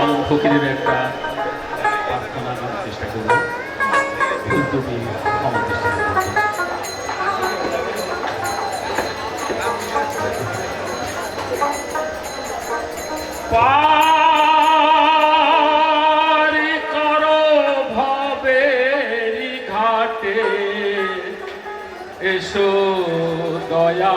লালন ফকিরের একটা প্রার্থনা চেষ্টা এসো দয়া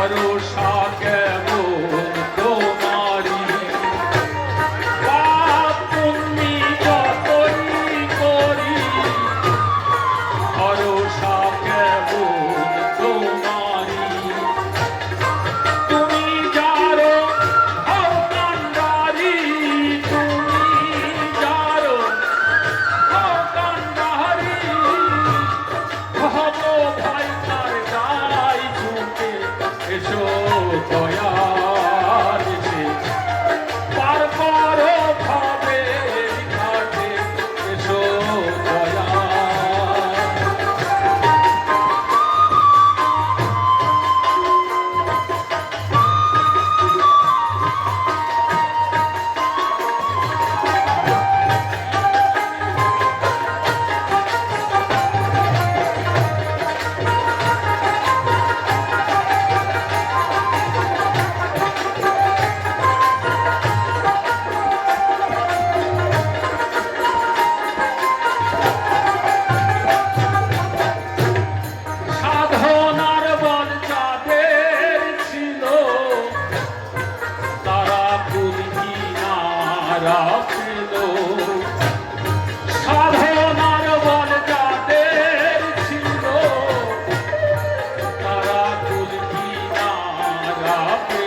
Marusha. Kell. রাখিল। সাধনার বল যাদের ছিল তারা তুলকি না রাখিল